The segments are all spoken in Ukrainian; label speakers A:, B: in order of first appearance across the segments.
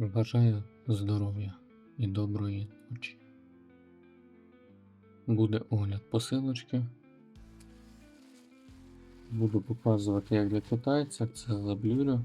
A: Бажаю здоров'я і доброї ночі. Буде огляд посилочки. Буду показувати, як для китайця. Це заблюрю.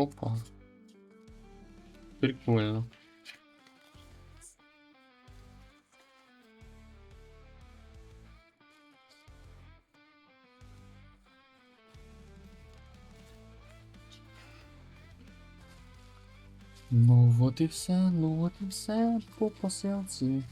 A: Опа. Прикольно. Ну от і все, ну от і все по посилці.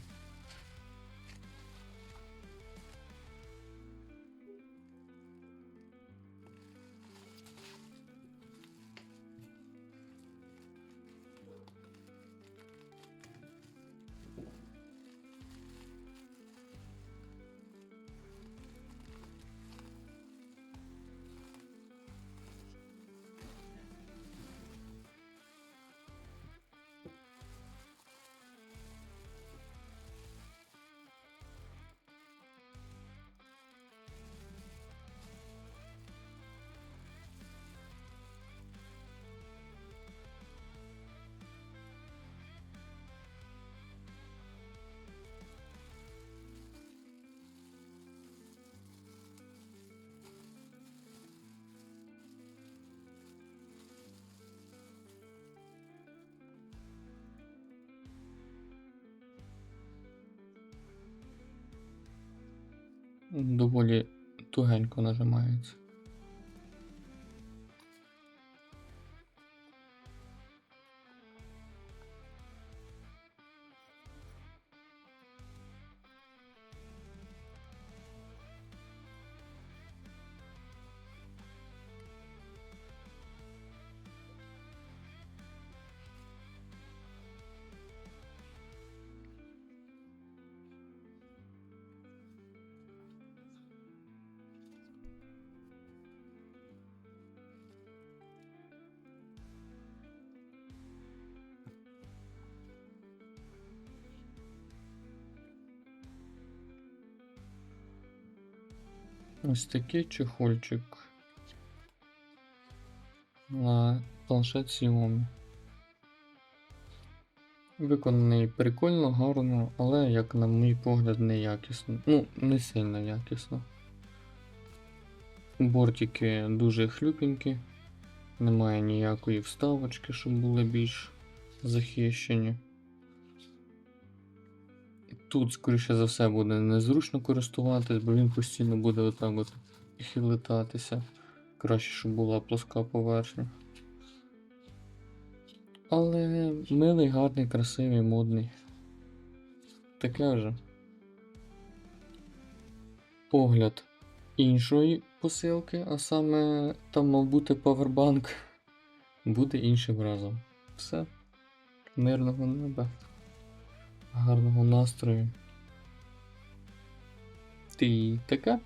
A: Доволі тугенько нажимається. Ось такий чехольчик на планшет Xiaomi. Виконаний прикольно, гарно, але, як на мій погляд, неякісно. Ну, не сильно якісно. Бортики дуже хлюпенькі, немає ніякої вставочки, щоб були більш захищені. Тут, скоріше за все, буде незручно користуватись, бо він постійно буде отак от хилитатися. Краще, щоб була плоска поверхня. Але милий, гарний, красивий, модний. Таке вже. Погляд іншої посилки, а саме там мав бути павербанк, буде іншим разом. Все. Мирного неба гарного настрою. Ти таке?